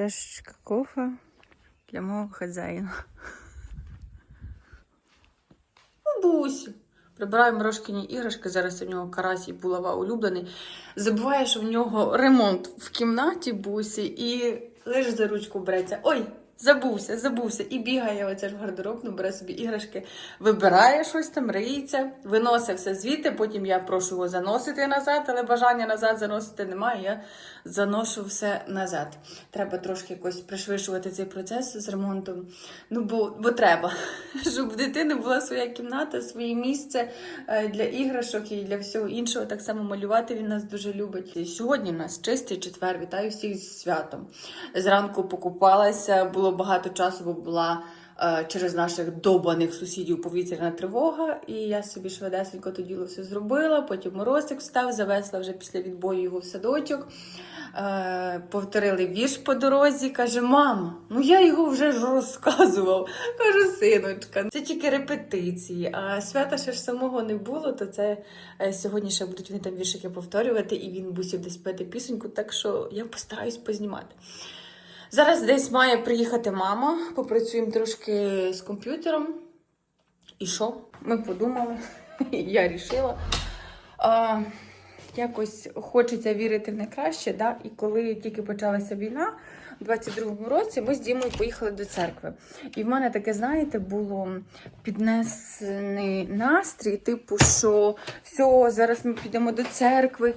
Чашечка кофе для мого хазяїна. Ну, Бусю. Прибираю Мирошкині іграшки. Зараз у нього карась і булава улюблений. Забуває, що в нього ремонт в кімнаті бусі і лише за ручку береться. Ой, забувся, забувся. І бігає оце в гардеробну, бере собі іграшки, вибирає щось там, риється, виносить все звідти. Потім я прошу його заносити назад, але бажання назад заносити немає. Я заношу все назад. Треба трошки якось пришвидшувати цей процес з ремонтом. Ну, бо, бо треба, щоб в дитини була своя кімната, своє місце е, для іграшок і для всього іншого. Так само малювати він нас дуже любить. І сьогодні у нас чистий четвер. Вітаю всіх зі святом. Зранку покупалася, було багато часу, бо була. е, Через наших добаних сусідів повітряна тривога, і я собі швидесенько то діло все зробила. Потім морозик встав, завесла вже після відбою його в садочок. Е, повторили вірш по дорозі. Каже: Мама, ну я його вже ж розказував. Кажу, синочка, це тільки репетиції. А свята ще ж самого не було, то це е, сьогодні ще будуть вони там віршики повторювати, і він бусів десь пити пісеньку, так що я постараюсь познімати. Зараз десь має приїхати мама, попрацюємо трошки з комп'ютером. І що? Ми подумали, я рішила. А, якось хочеться вірити в найкраще. Да? І коли тільки почалася війна, у 22-му році ми з Дімою поїхали до церкви. І в мене таке, знаєте, було піднесений настрій, типу, що все, зараз ми підемо до церкви,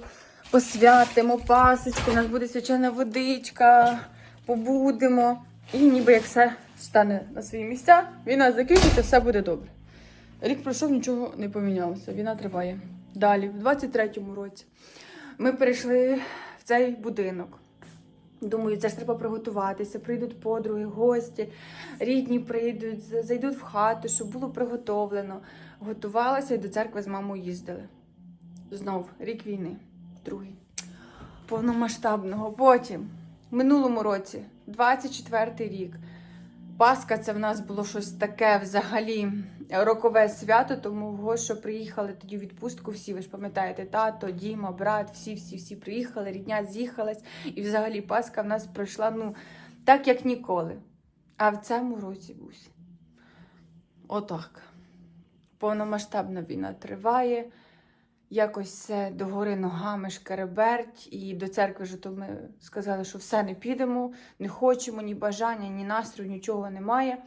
посвятимо пасочку, у нас буде свячена водичка, побудемо. І ніби як все стане на свої місця, війна закінчиться, все буде добре. Рік пройшов, нічого не помінялося. Війна триває. Далі, в 23-му році, ми перейшли в цей будинок. Думаю, це ж треба приготуватися. Прийдуть подруги, гості, рідні прийдуть, зайдуть в хату, щоб було приготовлено. Готувалася і до церкви з мамою їздили. Знов рік війни, другий. Повномасштабного. Потім, минулому році, 24-й рік. Пасха це в нас було щось таке взагалі рокове свято, тому що приїхали тоді в відпустку всі. Ви ж пам'ятаєте, тато, Діма, брат, всі, всі, всі приїхали, рідня з'їхалась. І взагалі Пасха в нас пройшла ну, так, як ніколи. А в цьому році бусь. Отак. Повномасштабна війна триває. Якось все догори ногами шкереберть, і до церкви ж то ми сказали, що все не підемо, не хочемо, ні бажання, ні настрою, нічого немає.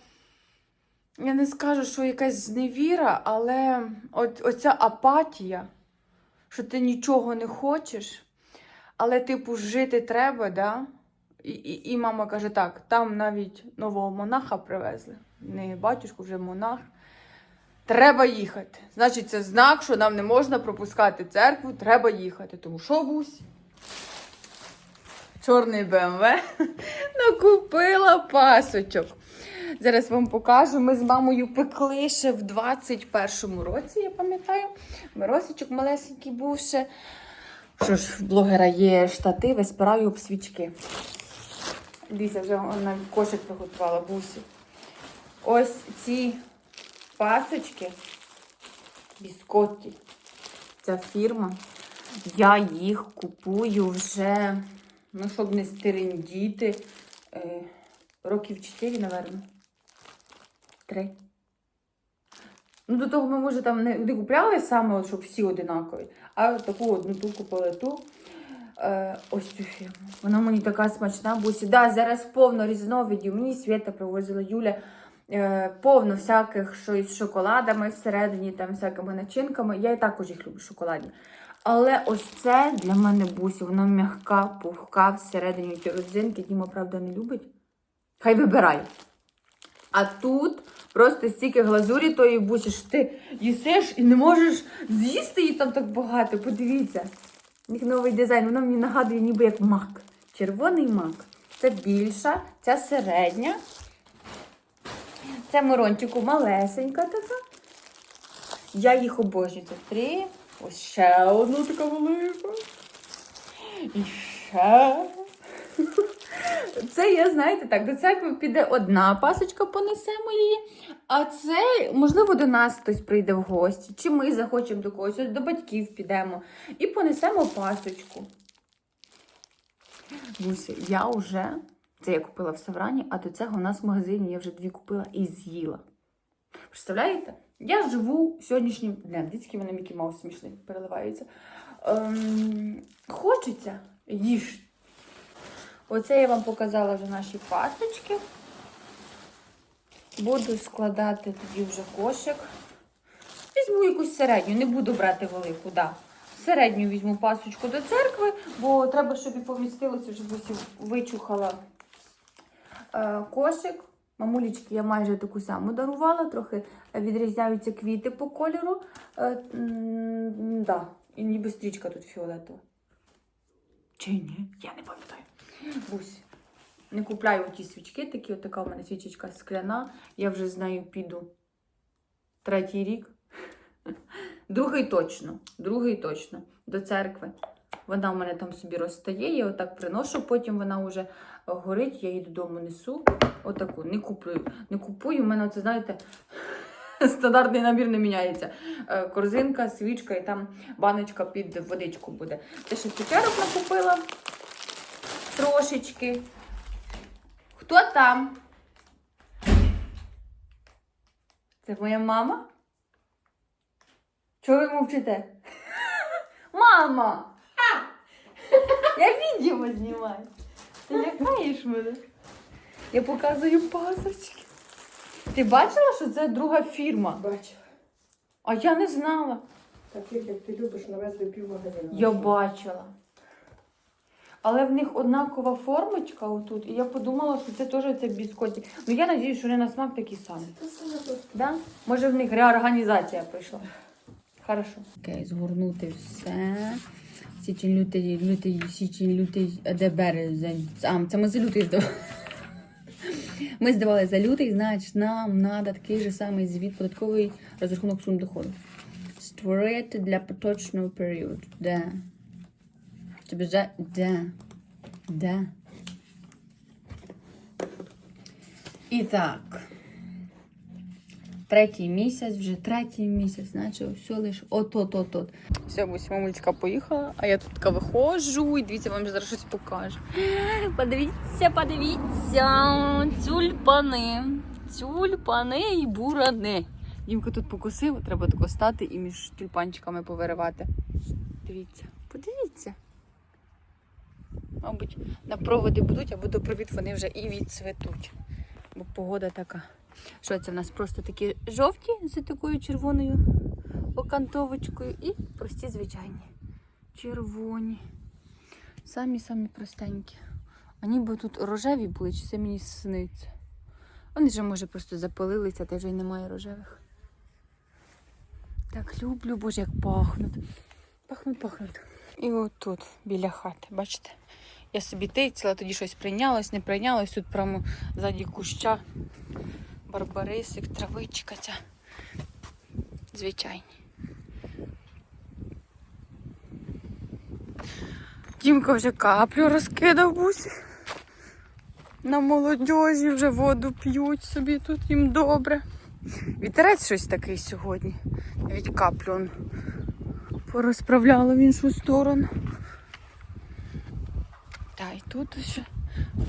Я не скажу, що якась зневіра, але от, оця апатія, що ти нічого не хочеш, але, типу, жити треба, да? І, і, і мама каже: так, там навіть нового монаха привезли. Не батюшку, вже монах. Треба їхати. Значить, це знак, що нам не можна пропускати церкву, треба їхати. Тому що бусь? Чорний БМВ накупила пасочок. Зараз вам покажу. Ми з мамою пекли ще в 21-му році, я пам'ятаю. Миросичок малесенький був ще. Що ж, в блогера є штативи, спираю об свічки. Дивіться, вже вона кошик приготувала бусі. Ось ці пасочки біскотті. Ця фірма. Я їх купую вже, ну, щоб не стерендіти, е, років 4, напевно. Три. Ну, до того ми, може, там не, не купляли саме, щоб всі одинакові, а таку одну ту купили ту. Е, ось цю фірму. Вона мені така смачна, бусі. Да, зараз повно різновидів. Мені Свята привозила Юля. Е, повно всяких, що із шоколадами всередині, там всякими начинками. Я і також їх люблю шоколадні. Але ось це для мене бусі, вона м'яка, пухка всередині ті родзинки. Діма, правда, не любить. Хай вибирай. А тут просто стільки глазурі тої бусі, що ти їсиш і не можеш з'їсти її там так багато. Подивіться. Них новий дизайн, воно мені нагадує ніби як мак. Червоний мак. Це більша, ця середня. Це морончику малесенька така. Я їх обожнюю. Це три. Ось ще одну така велика. І ще. Це я, знаєте, так, до церкви піде одна пасочка, понесемо її. А це, можливо, до нас хтось прийде в гості, чи ми захочемо до когось, до батьків підемо і понесемо пасочку. Буся, я вже Це я купила в Саврані, а до цього у нас в магазині я вже дві купила і з'їла. Представляєте? Я живу сьогоднішнім днем. Дітський мене Мікі Маус смішний переливається. Ем, хочеться їж. Оце я вам показала вже наші пасочки. Буду складати тоді вже кошик. Візьму якусь середню, не буду брати велику, да. Середню візьму пасочку до церкви, бо треба, щоб і помістилося, щоб ось вичухала кошик. Мамулічки я майже таку саму дарувала, трохи відрізняються квіти по кольору. Е. І ніби стрічка тут фіолетова. Чи ні? Я не пам'ятаю. Бусь. Не купляю ті свічки, такі, от така у мене свічечка скляна. Я вже з нею піду третій рік. Другий точно. Другий точно. До церкви. Вона у мене там собі розстає, я отак приношу, потім вона вже горить, я її додому несу. Отаку. Не куплю. Не купую. У мене це, знаєте, стандартний набір не міняється. Е, Корзинка, свічка і там баночка під водичку буде. Те, що цукерок накупила трошечки. Хто там? Це моя мама? Чого ви мовчите? Мама! Відео знімаю. Ти лякаєш мене? Я показую пасочки. Ти бачила, що це друга фірма? Бачила. А я не знала. Таких, як ти любиш, навезли пів магазину. Я бачила. Але в них однакова формочка отут, і я подумала, що це теж це біскоті. Ну я надіюсь, що вони на смак такі самі. Саме тут. Да? Може в них реорганізація прийшла. Хорошо. Окей, згорнути все. Січень, лютий, лютий, січень, лютий, де березень. А, це ми за лютий здавали. Ми здавали за лютий, значить нам треба такий же самий звіт податковий розрахунок сум доходу. Створити для поточного періоду. Де? Це бюджет? Де? Де? І так. Третій місяць, вже третій місяць, значить все лише от-от-от-от. Все, ось мамулька поїхала, а я тут така виходжу і дивіться, вам зараз щось покажу. Подивіться, подивіться, тюльпани. Тюльпани і бурани. Дімка тут покусив, треба тако стати і між тюльпанчиками повиривати. Дивіться, подивіться. Мабуть, на проводи будуть, а водопровід вони вже і відцветуть. Бо погода така. Що це в нас просто такі жовті з такою червоною окантовочкою і прості звичайні. Червоні. Самі-самі простенькі. А ніби тут рожеві були, чи це мені сниться? Вони вже, може, просто запалилися, та вже й немає рожевих. Так люблю, боже, як пахнуть. Пахнуть, пахнуть. І отут, біля хати, бачите? Я собі тицяла, тоді щось прийнялось, не прийнялось. Тут прямо ззаді куща барбарисик, травичка ця. Звичайні. Дімка вже каплю розкидав бусі. На молодежі вже воду п'ють собі тут їм добре. Вітерець щось такий сьогодні. Навіть каплю он порозправляла в іншу сторону. Та і тут ще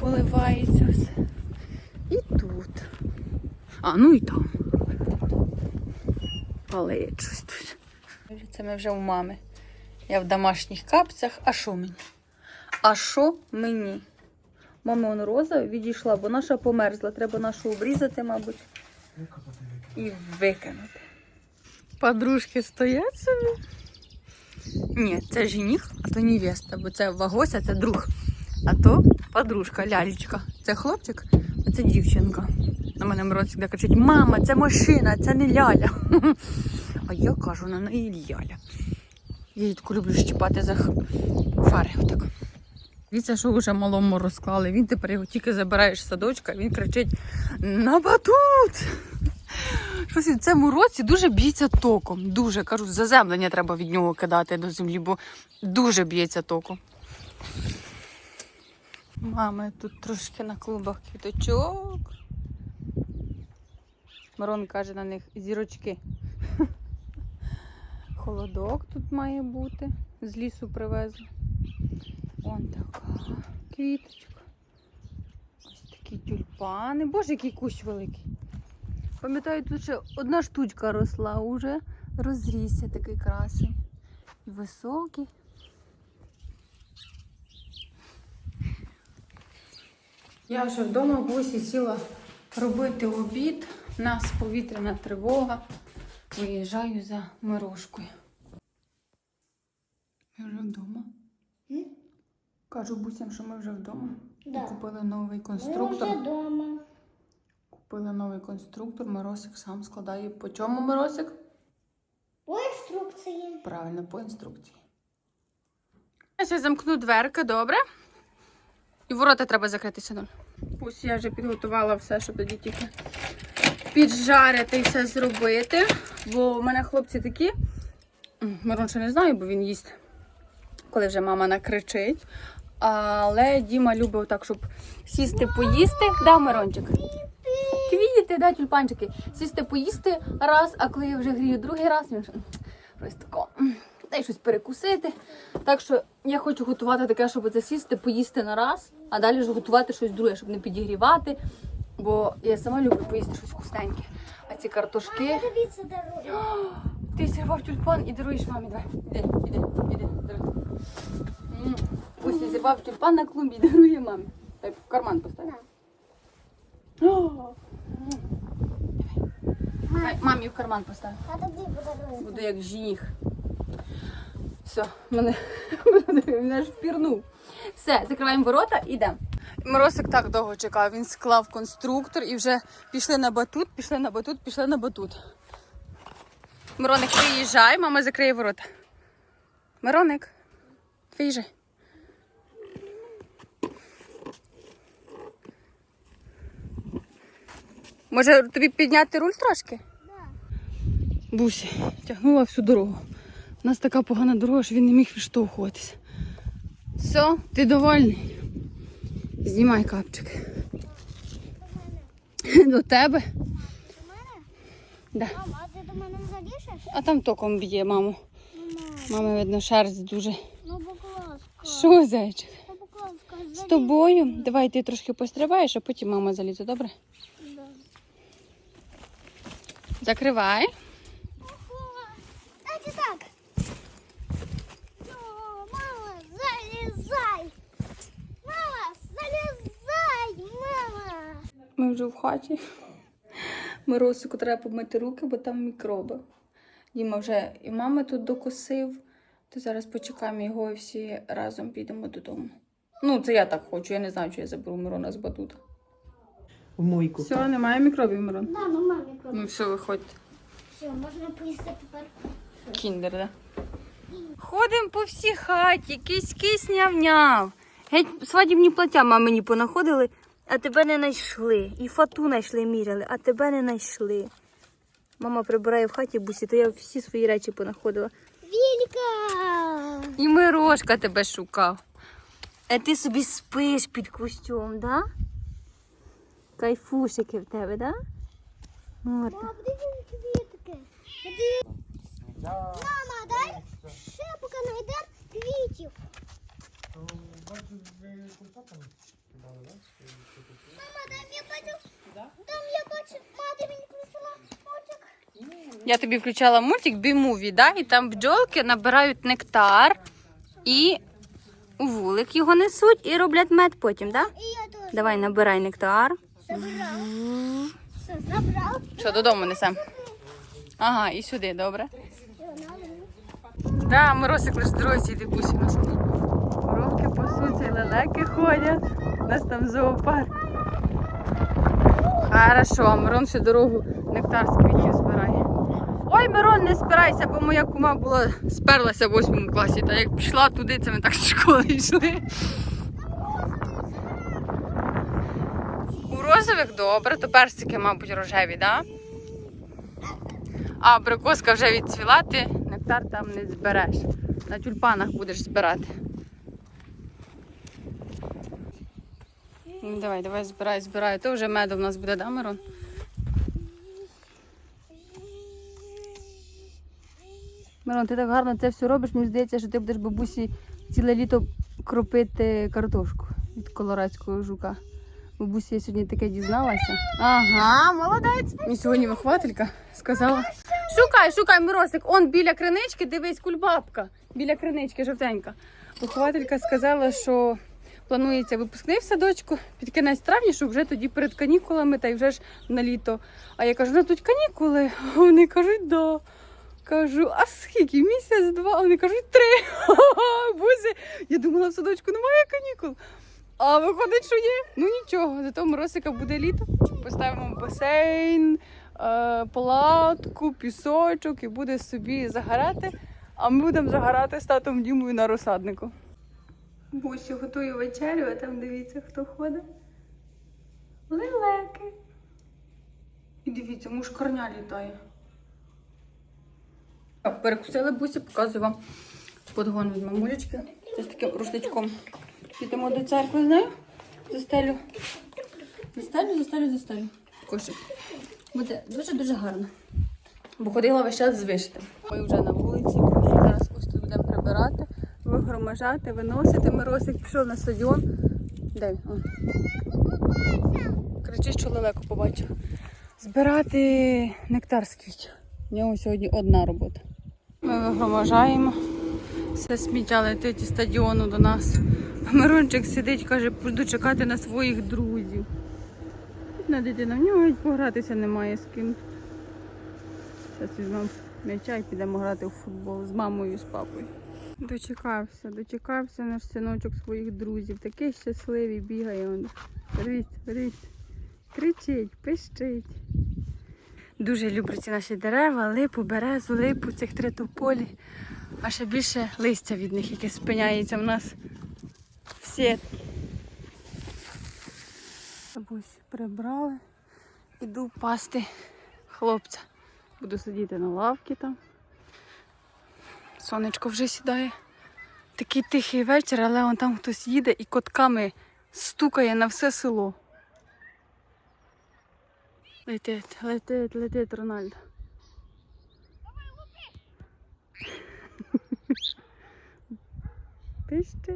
поливається все. І тут. А, ну і там. Палить щось тут. Це ми вже у мами. Я в домашніх капцях. А що мені? А що мені? Мама он роза відійшла, бо наша померзла. Треба нашу обрізати, мабуть, і викинути. Подружки стоять собі. Ні, це жених, а то невеста, бо це Вагося, це друг. А то подружка, лялечка. Це хлопчик, а це дівчинка. На мене завжди кричить: мама, це машина, це не ляля. А я кажу на неї ляля. Я її таку люблю щіпати за фари. Отак. Дивіться, що вже малому розклали. Він тепер його тільки забираєш садочка, він кричить: на батут! Щось в цьому році дуже б'ється током. Дуже кажу, заземлення треба від нього кидати до землі, бо дуже б'ється током. Мами, тут трошки на клубах квіточок. Мирон каже на них зірочки. Холодок тут має бути. З лісу привезли. Вон така квіточка. тюльпани. Боже, який кущ великий. Пам'ятаю, тут ще одна штучка росла уже. Розрісся такий красень. І високий. Я вже вдома бусі сіла робити обід. У нас повітряна тривога. Виїжджаю за мирошкою. Ми вже вдома. М? Кажу бусям, що ми вже вдома. Да. Купили новий Ми конструктор. вже вдома. Купили новий конструктор. Миросик сам складає. По чому Миросик? По інструкції. Правильно, по інструкції. Я замкну дверки, добре? І ворота треба закрити синуль. Ось я вже підготувала все, щоб тоді тільки піджарити і все зробити. Бо в мене хлопці такі. Мирон ще не знаю, бо він їсть, коли вже мама накричить. Але Діма любить так, щоб сісти поїсти. Да, Мирончик? Квіти, да, тюльпанчики. Сісти поїсти раз, а коли я вже грію другий раз, він вже тако. Дай щось перекусити. Так що я хочу готувати таке, щоб це сісти, поїсти на раз, а далі вже готувати щось друге, щоб не підігрівати. Бо я сама люблю поїсти щось вкусненьке. А ці картошки. Дивіться, дорога. Ти зірвав тюльпан і даруєш мамі. Давай, іди, іди, іди, даруй. Я зірвав тюльпан на клумбі і дарує мамі. Так, в карман постав. На. О, м. Давай, Мамі в карман постав. А тоді подаруємо. Буду як жініх. Все, мене, мене ж впірнув. Все, закриваємо ворота і йдемо. Моросик так довго чекав. Він склав конструктор і вже пішли на батут, пішли на батут, пішли на батут. Мироник, виїжджай, мама закриє ворота. Мироник, виїжджай. Може тобі підняти руль трошки? Бусі тягнула всю дорогу. У нас така погана дорога, що він не міг відштовхуватися. Все, ти довольний? Знімай капчик. До тебе? До мене? Да. Мама, а ти до мене не залішиш? А там током б'є, маму. Мама, Мама, видно, шерсть дуже. ну будь ласка. Що, зайчик? Ну, будь ласка, З залізь. тобою? Давай ти трошки пострибаєш, а потім мама залізе, добре? Да. Закривай. Дайте так. Ну, мама, залізай. Мама, залізай, мама. Ми вже в хаті. Миросику треба помити руки, бо там мікроби. Діма вже і мами тут докосив, то зараз почекаємо його і всі разом підемо додому. Ну, це я так хочу, я не знаю, чи я заберу Мирона з батута. В мойку. Все, немає мікробів, Мирон. Да, ну мамі. Ну все, виходьте. Все, можна поїсти тепер. Кіндер, да? Ходимо по всій хаті, кись-кись няв-няв. Геть свадібні плаття мамині понаходили, а тебе не знайшли. І фату знайшли, міряли, а тебе не знайшли. Мама прибирає в хаті бусі, то я всі свої речі понаходила. Вілька! І Мирошка тебе шукав. А ти собі спиш під кустюм, да? Кайфушики в тебе, да? От. Мама, дай ще поки знайдемо квітів. Бачу. Там я Я тобі включала мультик B-Movie, да? і там бджолки набирають нектар і у вулик його несуть і роблять мед потім, да? Давай набирай нектар. забрав. Все, забрав. Що, додому несемо? Ага, і сюди, добре. Да, Моросик лише дорозі у нас. Коровки пасуться, і лелеки ходять. У нас там зоопарк. Хорошо, Мирон всю дорогу нектар з квітів збирає. Ой, Мирон, не спирайся, бо моя кума була сперлася в 8 класі. Та як пішла туди, це ми так з школи йшли. У розових добре, то персики, мабуть, рожеві? Да? А абрикоска вже відцвіла, ти нектар там не збереш. На тюльпанах будеш збирати. Ну, давай, давай, збирай, збирай. То вже меду в нас буде, да, Мирон? Мирон, ти так гарно це все робиш, мені здається, що ти будеш бабусі ціле літо кропити картошку від колорадського жука. Бабуся я сьогодні таке дізналася. Ага, молодець. Мені сьогодні вихователька сказала. Шукай, шукай, Миросик, он біля кринички, дивись, кульбабка. Біля кринички жовтенька. Вихователька сказала, що планується випускний в садочку під кінець травня, щоб вже тоді перед канікулами та й вже ж на літо. А я кажу, ну тут канікули. А вони кажуть, да. Кажу, а скільки? Місяць, два? А Вони кажуть, три. Боже, я думала, в садочку немає канікул. А виходить, що є. Ну нічого, зато Моросика буде літо. Поставимо басейн, е, палатку, пісочок і буде собі загорати. А ми будемо загорати з татом Дімою на розсаднику. Бусі готує вечерю, а там дивіться, хто ходить. Лелеки. І дивіться, мушкарня літає. Так, Перекусили бусі, показую вам подгон від мамулечки. Це з таким рушничком. Підемо до церкви з нею. Застелю. Застелю, застелю, застелю. Кошик. Буде дуже-дуже гарно. Бо ходила весь час з вишитим. Ми вже на вулиці. Зараз ось тут будемо прибирати, вигромажати, виносити. Миросик пішов на стадіон. Де? О. Кричить, що лелеку побачив. Збирати нектар з квітів. У нього сьогодні одна робота. Ми вигромажаємо. Все сміття летить із стадіону до нас. Мирончик сидить, каже, буду чекати на своїх друзів. Бідна дитина, в нього геть погратися немає з ким. Зараз візьмемо м'яча і підемо грати в футбол з мамою і з папою. Дочекався, дочекався наш синочок своїх друзів. Такий щасливий бігає. Он. Дивіться, дивіться. Кричить, пищить. Дуже люблю ці наші дерева, липу, березу, липу, цих три тополі. А ще більше листя від них, яке спиняється в нас всі. Бабусь прибрали. Іду пасти хлопця. Буду сидіти на лавці там. Сонечко вже сідає. Такий тихий вечір, але он там хтось їде і котками стукає на все село. Летить, летить, летить Рональдо. Пиште.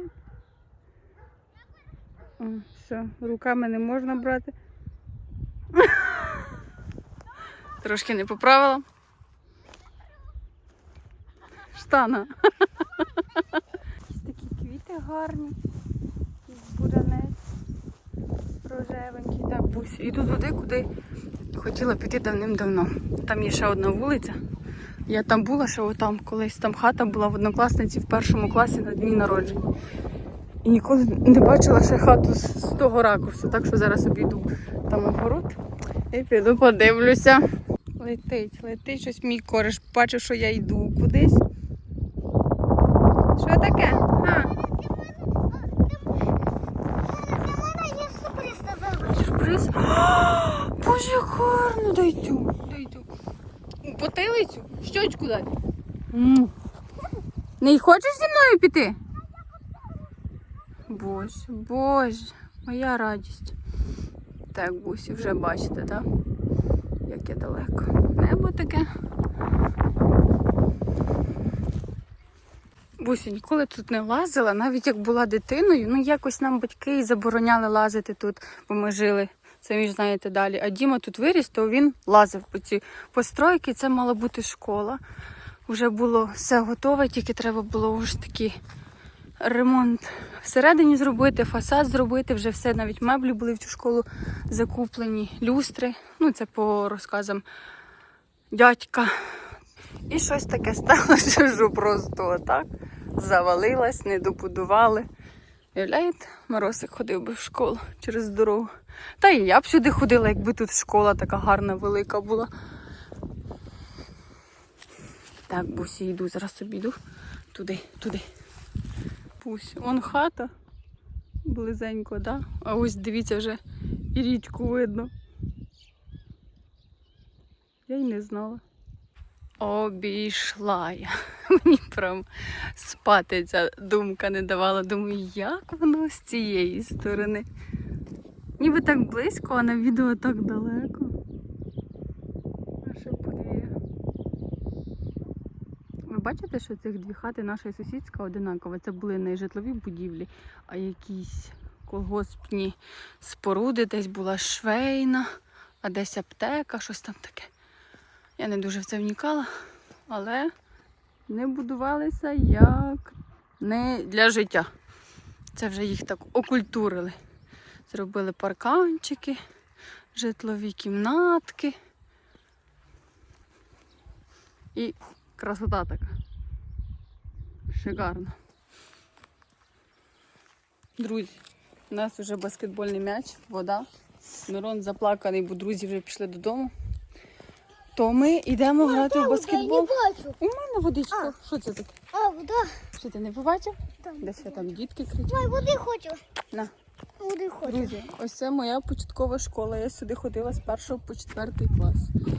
О, все, руками не можна брати. Трошки не поправила. Штана. Ось такі квіти гарні. Буранець. Рожевенький. Так, бусь. Іду туди, куди хотіла піти давним-давно. Там є ще одна вулиця. Я там була, ще отам колись там хата була в однокласниці в першому класі на дні народження. І ніколи не бачила ще хату з, з того ракурсу, так що зараз обійду там огород і піду подивлюся. Летить, летить щось мій кореш. Бачив, що я йду кудись. Що таке? А, Для мене є сюрприз на дорогу. сюрприз. Боже, як гарно, дай цю, дай цю. У Щочку дай. М. Не хочеш зі мною піти? Боже, боже, моя радість. Так, бусі, вже бачите, так? Як я далеко. Небо таке. Бусі ніколи тут не лазила, навіть як була дитиною. Ну, якось нам батьки і забороняли лазити тут, бо ми жили. Самі ж знаєте далі. А Діма тут виріс, то він лазив по ці постройки. Це мала бути школа. Вже було все готове, тільки треба було вже такий ремонт всередині зробити, фасад зробити. Вже все, навіть меблі були в цю школу закуплені, люстри. Ну, це по розказам дядька. І щось таке сталося, що просто отак завалилась, не добудували. Уявляєте, Моросик ходив би в школу через дорогу. Та і я б сюди ходила, якби тут школа така гарна, велика була. Так, бусі, йду, зараз собі йду. Туди, туди. Бусі, вон хата. Близенько, да? А ось дивіться вже і річку видно. Я й не знала. Обійшла я. Мені прям спати ця думка не давала. Думаю, як воно з цієї сторони. Ніби так близько, а на відео так далеко. Наше подвір'я. Ви бачите, що цих дві хати наша і сусідська одинакова. Це були не житлові будівлі, а якісь колгоспні споруди, десь була швейна, а десь аптека, щось там таке. Я не дуже в це вникала, але не будувалися як не для життя. Це вже їх так окультурили. Зробили парканчики, житлові кімнатки. І красота така. Шикарно. Друзі, у нас вже баскетбольний м'яч, вода. Мирон заплаканий, бо друзі вже пішли додому. То ми йдемо грати в баскетбол. Я не бачу. У мене водичка. Що це таке? А, вода. Що ти не побачив? Там. Десь там дітки кричать. Ой, води хочу. На. Хочу. Друзі, ось це моя початкова школа. Я сюди ходила з першого по четвертий клас.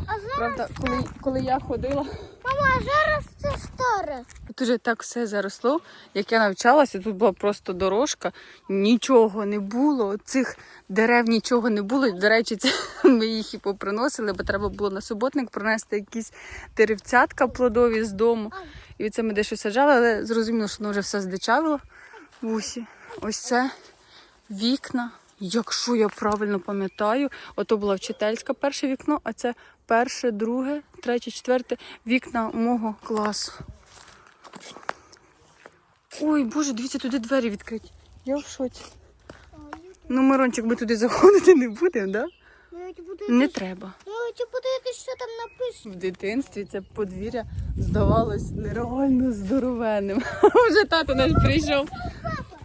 А зараз, Правда, коли, коли я ходила, мама, а зараз це старе. тут вже так все заросло. Як я навчалася, тут була просто дорожка, нічого не було. Цих дерев нічого не було. До речі, це ми їх і поприносили, бо треба було на суботник принести якісь деревцятка плодові з дому. І це ми дещо саджали, але зрозуміло, що воно вже все здичавило в усі. Ось це вікна. Якщо я правильно пам'ятаю, ото була вчительська перше вікно, а це перше, друге, третє, четверте вікна мого класу. Ой, Боже, дивіться, туди двері відкриті. Я в шоці. Ну, Мирончик, ми туди заходити не будемо, да? Не треба. Я хочу подивитися, що там написано. В дитинстві це подвір'я здавалось нереально здоровенним. Вже тато наш прийшов.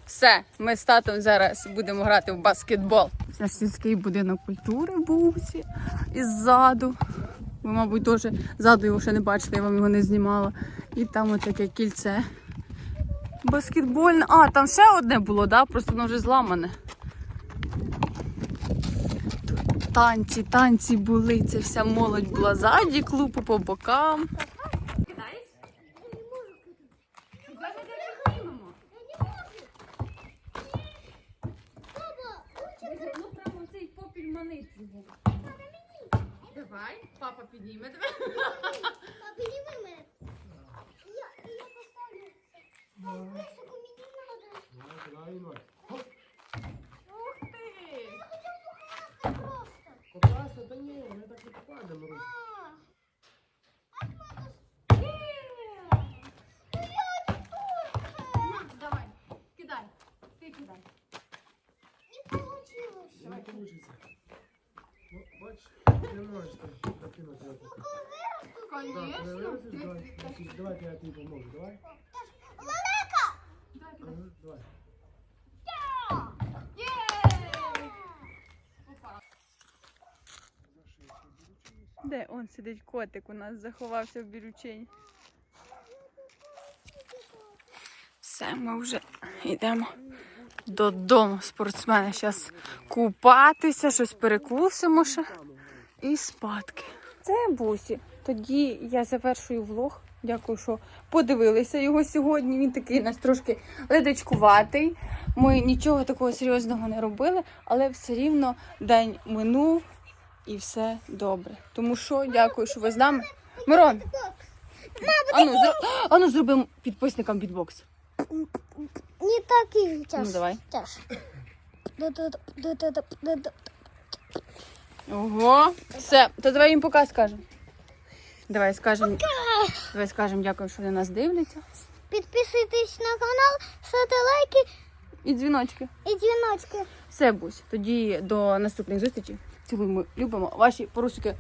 Все, ми з татом зараз будемо грати в баскетбол. Це сільський будинок культури був усі іззаду. Ви, мабуть, теж ззаду його ще не бачили, я вам його не знімала. І там отаке кільце. Баскетбольне. А, там ще одне було, да? просто воно вже зламане. Тут танці, танці були. Це вся молодь була ззаді, клубу по бокам. Ну прямо цей попіль манить його. Давай, папа підніме тебе. А мене. Я, я поставлю. Високо мені надо. Ух ти! Я хотів покласти просто. Покласти, та ні, ми так не попадемо. Русь. А. А мама с- Ну я тут. Давай, кидай. Ти кидай. Не получилось. Не вийде. Ну, бачиш, не можеш так закинути. отак. Так, давай, я тобі поможу, давай. Ага, давай. Де он сидить котик у нас заховався в бірючині. Все, ми вже йдемо додому. Спортсмени зараз купатися, щось перекусимо ще і спадки. Це бусі. Тоді я завершую влог. Дякую, що подивилися його сьогодні. Він такий у нас трошки ледачкуватий. Ми нічого такого серйозного не робили, але все рівно день минув і все добре. Тому що дякую, що ви з нами. Мирон, ану, зро... ану зробимо підписникам бітбокс. Не такий час. Ну давай. Час. Ого, все, то давай їм пока скажемо. Давай скажемо. Давай скажем дякую, що вони нас дивляться. Підписуйтесь на канал, ставте лайки І дзвіночки. і дзвіночки. Все, Бусь. Тоді до наступних зустрічей. Цілуємо, любимо ваші порусики.